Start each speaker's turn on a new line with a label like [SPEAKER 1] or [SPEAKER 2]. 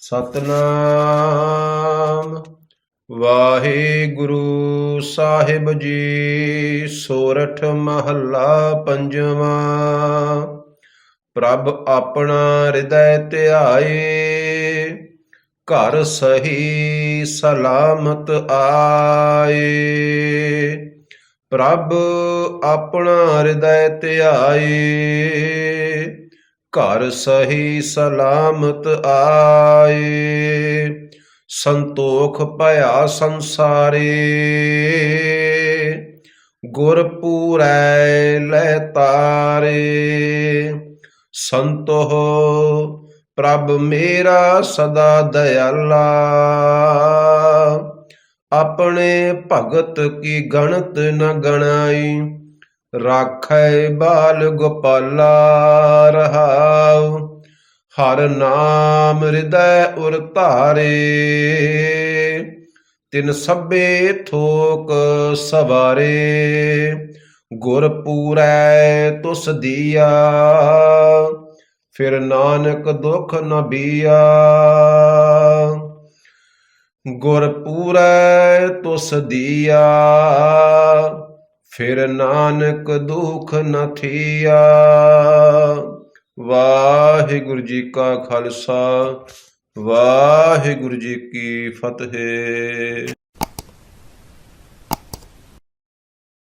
[SPEAKER 1] ਸਤਨਾਮ। ਵਾਹਿਗੁਰੂ ਸਾਹਿਬ ਜੀ, ਸੋਰਠ ਮਹੱਲਾ ਪੰਜਵਾਂ। ਪ੍ਰਭ ਆਪਣਾ ਹਿਰਦੈ ਧਿਆਏ, ਘਰ ਸਹੀ ਸਲਾਮਤ ਆਏ। ਪ੍ਰਭ ਆਪਣਾ ਹਿਰਦੈ ਧਿਆਏ ਘਰ ਸਹੀ ਸਲਾਮਤ ਆਏ। ਸੰਤੋਖ ਭਇਆ ਸੰਸਾਰੇ। ਗੁਰ ਪੂਰੈ ਲੈ ਤਾਰੇ। ਸੰਤੋ ਪ੍ਰਭ ਮੇਰਾ ਸਦਾ ਦਇਆਲਾ। ਆਪਣੇ ਭਗਤ ਕੀ ਗਣਤ ਨ ਗਣਾਈ। ਰਾਖੈ ਬਾਲ ਗੋਪਾਲਾ ਰਹਾਉ, ਹਰ ਨਾਮ ਹਿਰਦੈ ਉਰ ਧਾਰੇ। ਤਿਨ ਸਭੇ ਥੋਕ ਸਵਾਰੇ, ਗੁਰ ਪੂਰੈ ਤੁਸ ਦੀਆ। ਫਿਰ ਨਾਨਕ ਦੁਖ ਨ ਬੀਆ। ਗੁਰ ਪੂਰੈ ਤੁਸ ਦੀਆ। ਫਿਰ ਨਾਨਕ ਦੁਖ ਨ ਥੀਆ। ਵਾਹਿਗੁਰੂ ਜੀ ਕਾ ਖਾਲਸਾ ਵਾਹਿਗੁਰੂ ਜੀ ਕੀ ਫਤਿਹ।